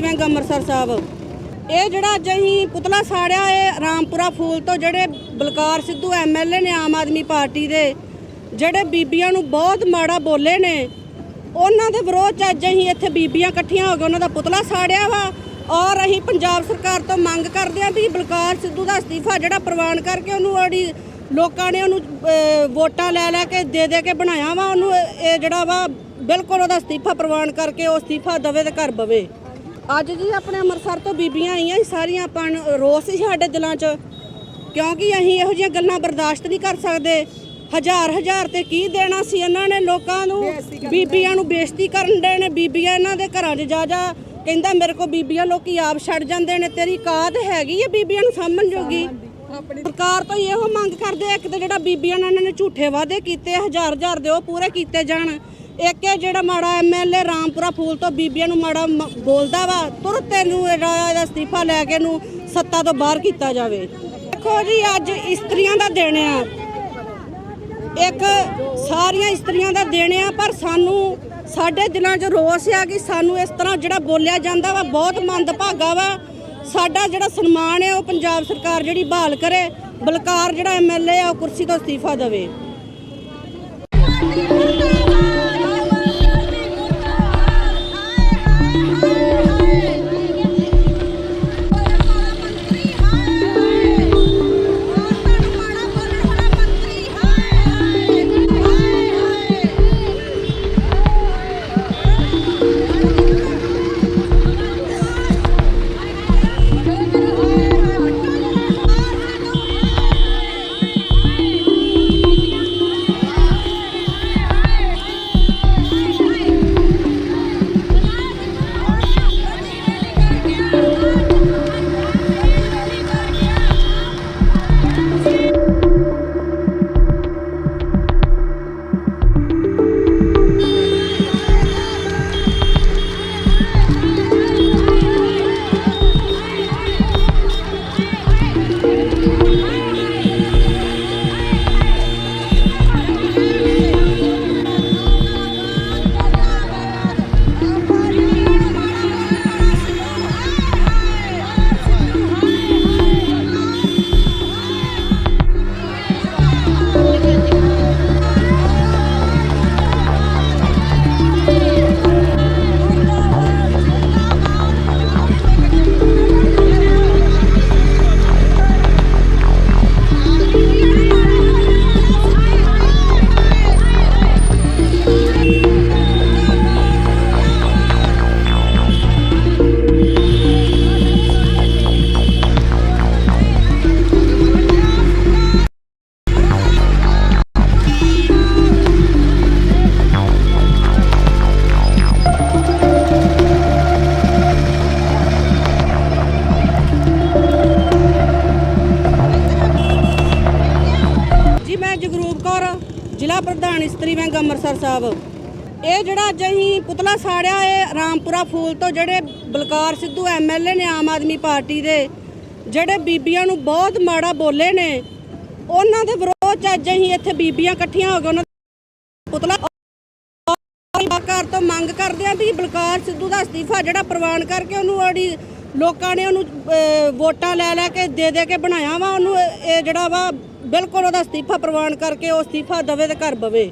ਅੰਮ੍ਰਿਤਸਰ ਸਾਹਿਬ। ਇਹ ਜਿਹੜਾ ਅੱਜ ਅਸੀਂ ਪੁਤਲਾ ਸਾੜਿਆ ਇਹ ਰਾਮਪੁਰਾ ਫੂਲ ਤੋਂ ਜਿਹੜੇ ਬਲਕਾਰ ਸਿੱਧੂ ਐਮਐਲਏ ਨੇ ਆਮ ਆਦਮੀ ਪਾਰਟੀ ਦੇ, ਜਿਹੜੇ ਬੀਬੀਆਂ ਨੂੰ ਬਹੁਤ ਮਾੜਾ ਬੋਲੇ ਨੇ, ਉਹਨਾਂ ਦੇ ਵਿਰੋਧ ਚ ਅੱਜ ਅਸੀਂ ਇੱਥੇ ਬੀਬੀਆਂ ਇਕੱਠੀਆਂ ਹੋ ਕੇ ਉਹਨਾਂ ਦਾ ਪੁਤਲਾ ਸਾੜਿਆ ਵਾ ਔਰ ਅਸੀਂ ਪੰਜਾਬ ਸਰਕਾਰ ਤੋਂ ਮੰਗ ਕਰਦੇ ਹਾਂ ਵੀ ਬਲਕਾਰ ਸਿੱਧੂ ਦਾ ਅਸਤੀਫਾ ਜਿਹੜਾ ਪ੍ਰਵਾਨ ਕਰਕੇ ਉਹਨੂੰ ਜਿਹੜੀ ਲੋਕਾਂ ਨੇ ਉਹਨੂੰ ਵੋਟਾਂ ਲੈ ਲੈ ਕੇ ਦੇ ਦੇ ਕੇ ਬਣਾਇਆ ਵਾ, ਉਹਨੂੰ ਇਹ ਇਹ ਜਿਹੜਾ ਵਾ ਬਿਲਕੁਲ ਉਹਦਾ ਅਸਤੀਫਾ ਪ੍ਰਵਾਨ ਕਰਕੇ ਉਹ ਅਸਤੀਫਾ ਦਵੇ ਤੇ ਘਰ ਬਵੇ। ਅੱਜ ਜੀ ਆਪਣੇ ਅੰਮ੍ਰਿਤਸਰ ਤੋਂ ਬੀਬੀਆਂ ਆਈਆਂ ਸੀ ਸਾਰੀਆਂ ਆਪਾਂ ਨੂੰ ਰੋਸ ਸੀ ਸਾਡੇ ਦਿਲਾਂ 'ਚ। ਕਿਉਂਕਿ ਅਸੀਂ ਇਹੋ ਜਿਹੀਆਂ ਗੱਲਾਂ ਬਰਦਾਸ਼ਤ ਨਹੀਂ ਕਰ ਸਕਦੇ। ਹਜ਼ਾਰ ਹਜ਼ਾਰ ਤੇ ਕੀ ਦੇਣਾ ਸੀ ਇਹਨਾਂ ਨੇ ਲੋਕਾਂ ਨੂੰ? ਬੀਬੀਆਂ ਨੂੰ ਬੇਇੱਜ਼ਤੀ ਕਰਨ ਦੇ ਨੇ ਬੀਬੀਆਂ ਇਹਨਾਂ ਦੇ ਘਰਾਂ 'ਚ ਜਾ ਜਾ ਕਹਿੰਦਾ ਮੇਰੇ ਕੋ ਬੀਬੀਆਂ ਲੋਕੀ ਆਪ ਛੱਡ ਜਾਂਦੇ ਨੇ ਤੇਰੀ ਕਾਤ ਹੈਗੀ ਹੈ ਬੀਬੀਆਂ ਨੂੰ ਸਾਂਭਣ ਜੋਗੀ। ਸਰਕਾਰ ਤੋਂ ਇਹੋ ਮੰਗ ਕਰਦੇ ਆ ਇੱਕ ਤੇ ਜਿਹੜਾ ਬੀਬੀਆਂ ਨਾਲ ਇਹਨਾਂ ਨੇ ਝੂਠੇ ਵਾਅਦੇ ਕੀਤੇ ਆ, ਹਜ਼ਾਰ ਹਜ਼ਾਰ ਦੇ ਉਹ ਪੂਰੇ ਕੀਤੇ ਜਾਣ। ਇੱਕ ਇਹ ਜਿਹੜਾ ਮਾੜਾ ਐਮਐਲਏ ਰਾਮਪੁਰਾ ਫੂਲ ਤੋਂ ਬੀਬੀਆਂ ਨੂੰ ਮਾੜਾ ਮ- ਬੋਲਦਾ ਵਾ, ਤੁਰੰਤ ਇਹਨੂੰ ਇਹਦਾ ਇਹਦਾ ਅਸਤੀਫਾ ਲੈ ਕੇ ਇਹਨੂੰ ਸੱਤਾ ਤੋਂ ਬਾਹਰ ਕੀਤਾ ਜਾਵੇ। ਦੇਖੋ ਜੀ, ਅੱਜ ਇਸਤਰੀਆਂ ਦਾ ਦਿਨ ਆ। ਇੱਕ ਸਾਰੀਆਂ ਇਸਤਰੀਆਂ ਦਾ ਦਿਨ ਆ, ਪਰ ਸਾਨੂੰ ਸਾਡੇ ਦਿਲਾਂ 'ਚ ਰੋਸ ਆ ਕਿ ਸਾਨੂੰ ਇਸ ਤਰ੍ਹਾਂ ਜਿਹੜਾ ਬੋਲਿਆ ਜਾਂਦਾ ਵਾ, ਬਹੁਤ ਮੰਦਭਾਗਾ ਵਾ। ਸਾਡਾ ਜਿਹੜਾ ਸਨਮਾਨ ਹੈ ਉਹ ਪੰਜਾਬ ਸਰਕਾਰ ਜਿਹੜੀ ਬਹਾਲ ਕਰੇ, ਬਲਕਾਰ ਜਿਹੜਾ ਐਮਐਲਏ ਆ, ਉਹ ਕੁਰਸੀ ਤੋਂ ਅਸਤੀਫਾ ਦੇਵੇ। ਅੰਮ੍ਰਿਤਸਰ ਸਾਹਿਬ। ਇਹ ਜਿਹੜਾ ਅੱਜ ਅਸੀਂ ਪੁਤਲਾ ਸਾੜਿਆ, ਇਹ ਰਾਮਪੁਰਾ ਫੂਲ ਤੋਂ ਜਿਹੜੇ ਬਲਕਾਰ ਸਿੱਧੂ ਐਮਐਲਏ ਨੇ ਆਮ ਆਦਮੀ ਪਾਰਟੀ ਦੇ, ਜਿਹੜੇ ਬੀਬੀਆਂ ਨੂੰ ਬਹੁਤ ਮਾੜਾ ਬੋਲੇ ਨੇ, ਉਹਨਾਂ ਦੇ ਵਿਰੋਧ ਚ ਅੱਜ ਅਸੀਂ ਇੱਥੇ ਬੀਬੀਆਂ ਇਕੱਠੀਆਂ ਹੋ ਕੇ ਉਹਨਾਂ ਪੁਤਲਾ ਘਰ ਤੋਂ ਮੰਗ ਕਰਦੇ ਆ ਵੀ ਬਲਕਾਰ ਸਿੱਧੂ ਦਾ ਅਸਤੀਫਾ ਜਿਹੜਾ ਪ੍ਰਵਾਨ ਕਰਕੇ ਉਹਨੂੰ ਜਿਹੜੀ ਲੋਕਾਂ ਨੇ ਉਹਨੂੰ ਵੋਟਾਂ ਲੈ ਲੈ ਕੇ ਦੇ ਦੇ ਕੇ ਬਣਾਇਆ ਵਾ, ਉਹਨੂੰ ਇਹ ਇਹ ਜਿਹੜਾ ਵਾ ਬਿਲਕੁਲ ਉਹਦਾ ਅਸਤੀਫਾ ਪ੍ਰਵਾਨ ਕਰਕੇ ਉਹ ਅਸਤੀਫਾ ਦਵੇ ਤੇ ਘਰ ਬਵੇ।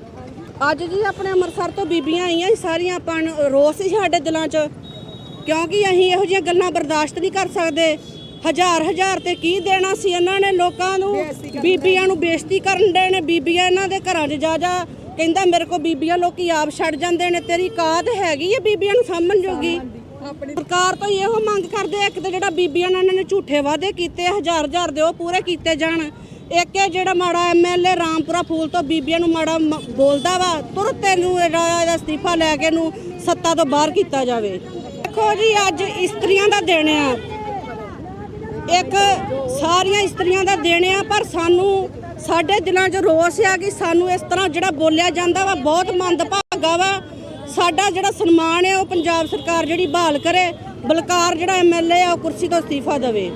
ਅੱਜ ਜੀ ਆਪਣੇ ਅੰਮ੍ਰਿਤਸਰ ਤੋਂ ਬੀਬੀਆਂ ਆਈਆਂ ਸੀ ਸਾਰੀਆਂ ਆਪਾਂ ਰੋਸ ਸੀ ਸਾਡੇ ਦਿਲਾਂ 'ਚ। ਕਿਉਂਕਿ ਅਸੀਂ ਇਹੋ ਜਿਹੀਆਂ ਗੱਲਾਂ ਬਰਦਾਸ਼ਤ ਨਹੀਂ ਕਰ ਸਕਦੇ। ਹਜ਼ਾਰ ਹਜ਼ਾਰ ਤੇ ਕੀ ਦੇਣਾ ਸੀ ਇਹਨਾਂ ਨੇ ਲੋਕਾਂ ਨੂੰ? ਬੀਬੀਆਂ ਨੂੰ ਬੇਇੱਜ਼ਤੀ ਕਰਨ ਦੇ ਨੇ ਬੀਬੀਆਂ ਇਹਨਾਂ ਦੇ ਘਰਾਂ 'ਚ ਜਾ ਜਾ। ਕਹਿੰਦਾ ਮੇਰੇ ਕੋ ਬੀਬੀਆਂ ਲੋਕੀ ਆਪ ਛੱਡ ਜਾਂਦੇ ਨੇ ਤੇਰੀ ਕਾਤ ਹੈਗੀ ਹੈ ਬੀਬੀਆਂ ਨੂੰ ਸਾਂਭਣ ਜੋਗੀ? ਸਰਕਾਰ ਤੋਂ ਇਹੋ ਮੰਗ ਕਰਦੇ ਇੱਕ ਤੇ ਜਿਹੜਾ ਬੀਬੀਆਂ ਨਾਲ ਇਹਨਾਂ ਨੇ ਝੂਠੇ ਵਾਅਦੇ ਕੀਤੇ ਹਜ਼ਾਰ ਹਜ਼ਾਰ ਦੇ ਉਹ ਪੂਰੇ ਕੀਤੇ ਜਾਣ। ਇੱਕ ਇਹ ਜਿਹੜਾ ਮਾੜਾ ਐਮਐਲਏ ਰਾਮਪੁਰਾ ਫੂਲ ਤੋਂ ਬੀਬੀਆਂ ਨੂੰ ਮਾੜਾ ਮ- ਬੋਲਦਾ ਵਾ, ਤੁਰੰਤ ਇਹਨੂੰ ਇਹਦਾ ਇਹਦਾ ਅਸਤੀਫਾ ਲੈ ਕੇ ਇਹਨੂੰ ਸੱਤਾ ਤੋਂ ਬਾਹਰ ਕੀਤਾ ਜਾਵੇ। ਦੇਖੋ ਜੀ, ਅੱਜ ਇਸਤਰੀਆਂ ਦਾ ਦਿਨ ਆ। ਇੱਕ ਸਾਰੀਆਂ ਇਸਤਰੀਆਂ ਦਾ ਦਿਨ ਆ, ਪਰ ਸਾਨੂੰ ਸਾਡੇ ਦਿਲਾਂ 'ਚ ਰੋਸ ਆ ਕਿ ਸਾਨੂੰ ਇਸ ਤਰ੍ਹਾਂ ਜਿਹੜਾ ਬੋਲਿਆ ਜਾਂਦਾ ਵਾ, ਬਹੁਤ ਮੰਦਭਾਗਾ ਵਾ। ਸਾਡਾ ਜਿਹੜਾ ਸਨਮਾਨ ਹੈ ਉਹ ਪੰਜਾਬ ਸਰਕਾਰ ਜਿਹੜੀ ਬਹਾਲ ਕਰੇ, ਬਲਕਾਰ ਜਿਹੜਾ ਐਮਐਲਏ ਆ, ਉਹ ਕੁਰਸੀ ਤੋਂ ਅਸਤੀਫਾ ਦੇਵੇ।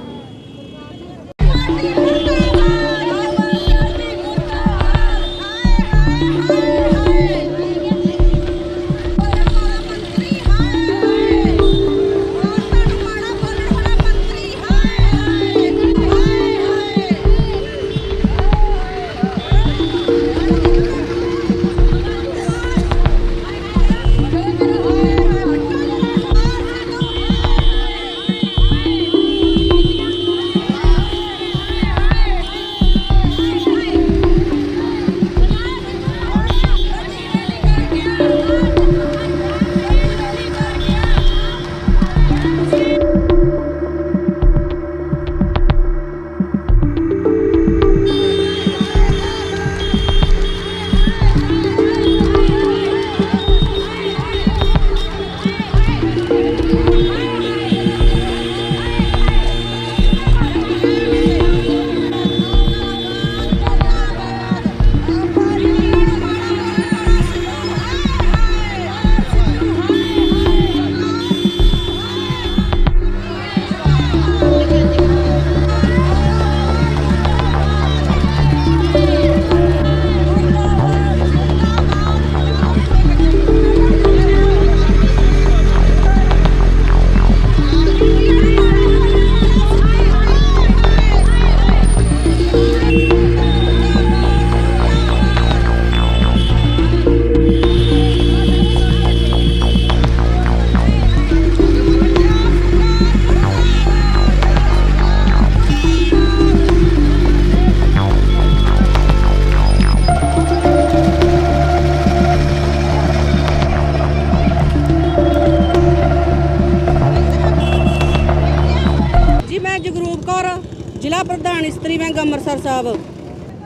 ਪ੍ਰਧਾਨ ਇਸਤਰੀ ਵੈਂ ਅੰਮ੍ਰਿਤਸਰ ਸਾਹਿਬ।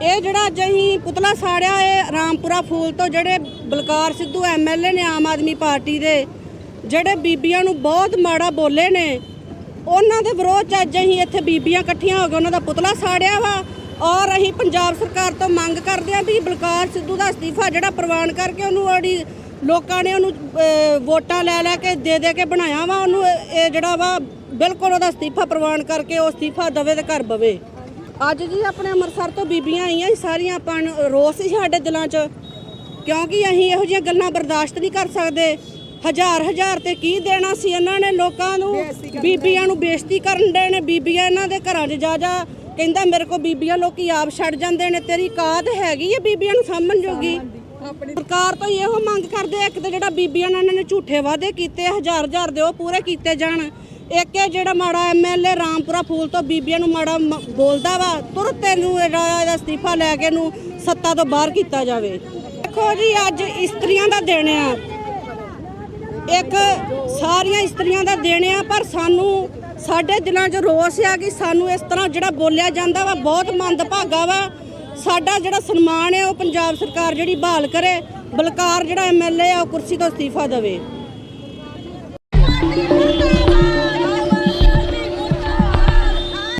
ਇਹ ਜਿਹੜਾ ਅੱਜ ਅਸੀਂ ਪੁਤਲਾ ਸਾੜਿਆ ਇਹ ਰਾਮਪੁਰਾ ਫੂਲ ਤੋਂ, ਜਿਹੜੇ ਬਲਕਾਰ ਸਿੱਧੂ ਐਮਐਲਏ ਨੇ ਆਮ ਆਦਮੀ ਪਾਰਟੀ ਦੇ, ਜਿਹੜੇ ਬੀਬੀਆਂ ਨੂੰ ਬਹੁਤ ਮਾੜਾ ਬੋਲੇ ਨੇ, ਉਹਨਾਂ ਦੇ ਵਿਰੋਧ ਚ ਅੱਜ ਅਸੀਂ ਇੱਥੇ ਬੀਬੀਆਂ ਇਕੱਠੀਆਂ ਹੋ ਕੇ ਉਹਨਾਂ ਦਾ ਪੁਤਲਾ ਸਾੜਿਆ ਵਾ। ਔਰ ਅਸੀਂ ਪੰਜਾਬ ਸਰਕਾਰ ਤੋਂ ਮੰਗ ਕਰਦੇ ਹਾਂ ਵੀ ਬਲਕਾਰ ਸਿੱਧੂ ਦਾ ਅਸਤੀਫਾ ਜਿਹੜਾ ਪ੍ਰਵਾਨ ਕਰਕੇ ਉਹਨੂੰ ਜਿਹੜੀ ਲੋਕਾਂ ਨੇ ਉਹਨੂੰ ਵੋਟਾਂ ਲੈ ਲੈ ਕੇ ਦੇ ਦੇ ਕੇ ਬਣਾਇਆ ਵਾ, ਉਹਨੂੰ ਇਹ ਜਿਹੜਾ ਵਾ ਬਿਲਕੁਲ ਉਹਦਾ ਅਸਤੀਫਾ ਪ੍ਰਵਾਨ ਕਰਕੇ ਉਹ ਅਸਤੀਫਾ ਦਵੇ ਤੇ ਘਰ ਬਵੇ। ਅੱਜ ਜੀ ਆਪਣੇ ਅੰਮ੍ਰਿਤਸਰ ਤੋਂ ਬੀਬੀਆਂ ਆਈਆਂ ਸੀ ਸਾਰੀਆਂ ਆਪਾਂ ਰੋਸ ਸੀ ਸਾਡੇ ਦਿਲਾਂ 'ਚ ਕਿਉਂਕਿ ਅਸੀਂ ਇਹੋ ਜਿਹੀਆਂ ਗੱਲਾਂ ਬਰਦਾਸ਼ਤ ਨਹੀਂ ਕਰ ਸਕਦੇ। ਹਜ਼ਾਰ ਹਜ਼ਾਰ ਤੇ ਕੀ ਦੇਣਾ ਸੀ ਇਹਨਾਂ ਨੇ ਲੋਕਾਂ ਨੂੰ? ਬੀਬੀਆਂ ਨੂੰ ਬੇਇੱਜ਼ਤੀ ਕਰਨ ਦੇ ਨੇ ਬੀਬੀਆਂ ਇਹਨਾਂ ਦੇ ਘਰਾਂ 'ਚ ਜਾ ਜਾ ਕਹਿੰਦਾ ਮੇਰੇ ਕੋ ਬੀਬੀਆਂ ਲੋਕੀ ਆਪ ਛੱਡ ਜਾਂਦੇ ਨੇ ਤੇਰੀ ਕਾਦ ਹੈਗੀ ਹੈ ਬੀਬੀਆਂ ਨੂੰ ਸਾਂਭਣ ਜੋਗੀ? ਸਰਕਾਰ ਤੋਂ ਇਹੋ ਮੰਗ ਕਰਦੇ ਆ, ਇੱਕ ਤੇ ਜਿਹੜਾ ਬੀਬੀਆਂ ਨਾਲ ਇਹਨਾਂ ਨੇ ਝੂਠੇ ਵਾਅਦੇ ਕੀਤੇ ਹਜ਼ਾਰ ਹਜ਼ਾਰ ਦੇ ਉਹ ਪੂਰੇ ਕੀਤੇ ਜਾਣ। ਇੱਕ ਇਹ ਜਿਹੜਾ ਮਾੜਾ ਐਮਐਲਏ ਰਾਮਪੁਰਾ ਫੂਲ ਤੋਂ ਬੀਬੀਆਂ ਨੂੰ ਮਾੜਾ ਮ- ਬੋਲਦਾ ਵਾ, ਤੁਰਤ ਇਹਨੂੰ ਇਹਦਾ ਇਹਦਾ ਅਸਤੀਫਾ ਲੈ ਕੇ ਇਹਨੂੰ ਸੱਤਾ ਤੋਂ ਬਾਹਰ ਕੀਤਾ ਜਾਵੇ। ਦੇਖੋ ਜੀ, ਅੱਜ ਇਸਤਰੀਆਂ ਦਾ ਦਿਨ ਆ। ਇੱਕ ਸਾਰੀਆਂ ਇਸਤਰੀਆਂ ਦਾ ਦਿਨ ਆ, ਪਰ ਸਾਨੂੰ ਸਾਡੇ ਦਿਲਾਂ 'ਚ ਰੋਸ ਆ ਕਿ ਸਾਨੂੰ ਇਸ ਤਰ੍ਹਾਂ ਜਿਹੜਾ ਬੋਲਿਆ ਜਾਂਦਾ ਵਾ, ਬਹੁਤ ਮੰਦਭਾਗਾ ਵਾ। ਸਾਡਾ ਜਿਹੜਾ ਸਨਮਾਨ ਹੈ ਉਹ ਪੰਜਾਬ ਸਰਕਾਰ ਜਿਹੜੀ ਬਹਾਲ ਕਰੇ, ਬਲਕਾਰ ਜਿਹੜਾ ਐਮਐਲਏ ਆ, ਉਹ ਕੁਰਸੀ ਤੋਂ ਅਸਤੀਫਾ ਦੇਵੇ।